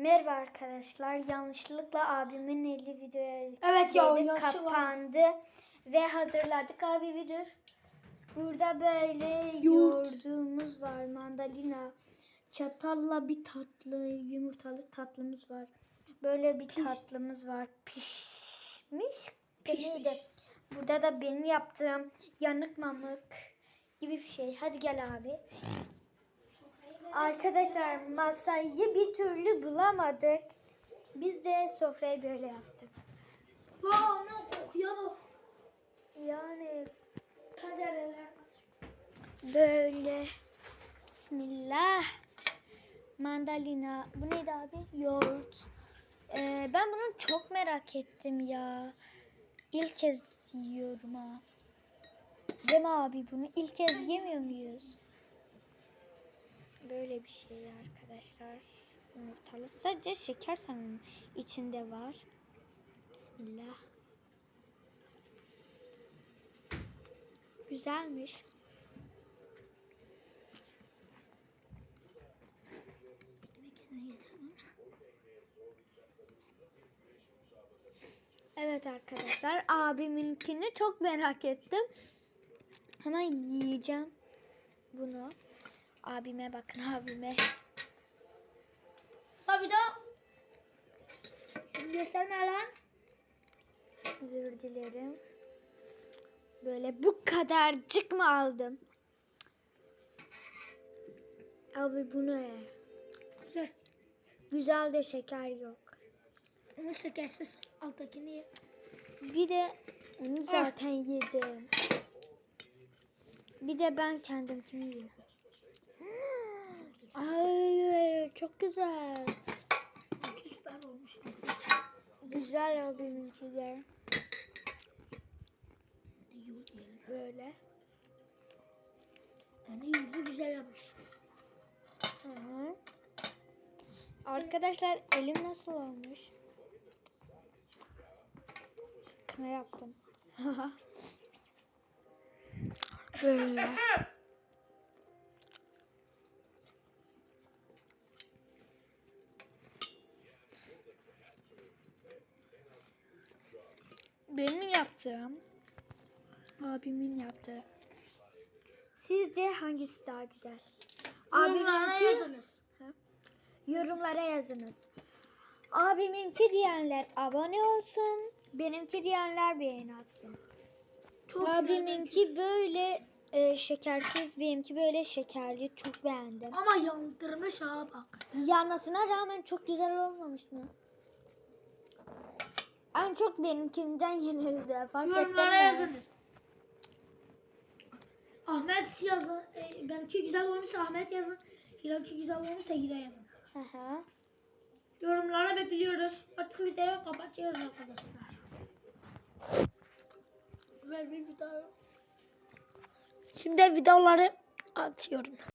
Merhaba arkadaşlar. Yanlışlıkla abimin eli videoya Evet ya, yaşı var. kapandı ve hazırladık abi dur. Burada böyle Yoğurt. yoğurdumuz var, mandalina, çatalla bir tatlı, yumurtalı tatlımız var. Böyle bir Piş. tatlımız var. Pişmiş. Pişmiş. Burada da benim yaptığım yanık mamık gibi bir şey. Hadi gel abi. Arkadaşlar masayı bir türlü bulamadık. Biz de sofrayı böyle yaptık. Vaa ne kokuyor bu. Yani Tencereler. böyle Bismillah. Mandalina. Bu neydi abi? Yoğurt. Ee, ben bunu çok merak ettim ya. İlk kez yiyorum ha. Değil mi abi bunu ilk kez yemiyor muyuz? Böyle bir şey arkadaşlar. Yumurtalı. Sadece şeker sanırım içinde var. Bismillah. Güzelmiş. Evet arkadaşlar abiminkini çok merak ettim. Hemen yiyeceğim bunu. Abime bakın abime. Ha bir daha. Şunu gösterme lan. Özür dilerim. Böyle bu kadarcık mı aldım? Abi bu ne? Güzel. Güzel de şeker yok. Ama şekersiz alttakini ye. Bir de onu zaten yedim. Bir de ben kendimkini yiyeyim. Çok güzel. Süper olmuş. Güzel abiminki de. Yoğurt yiyelim. Böyle. Yani yoğurdu güzel yapmış. Hı hı. Arkadaşlar elim nasıl olmuş? Kına yaptım. Böyle. Benim yaptığım, abimin yaptığı. Sizce hangisi daha güzel? Yorumlara Abiminki- yazınız. Yorumlara yazınız. Abiminki diyenler abone olsun. Benimki diyenler beğeni atsın. Çok Abiminki böyle e, şekersiz, benimki böyle şekerli. Çok beğendim. Ama yandırmış ha bak. Yanmasına rağmen çok güzel olmamış mı? En çok benimkinden yenildi. Fark Yorumlara yazınız. Ahmet yazın. E, benimki güzel olmuşsa Ahmet yazın. Hilal'ki güzel olmuşsa Hira yazın. Hı. Yorumlara bekliyoruz. Artık videoyu kapatıyoruz arkadaşlar. Ver bir video. Şimdi videoları atıyorum.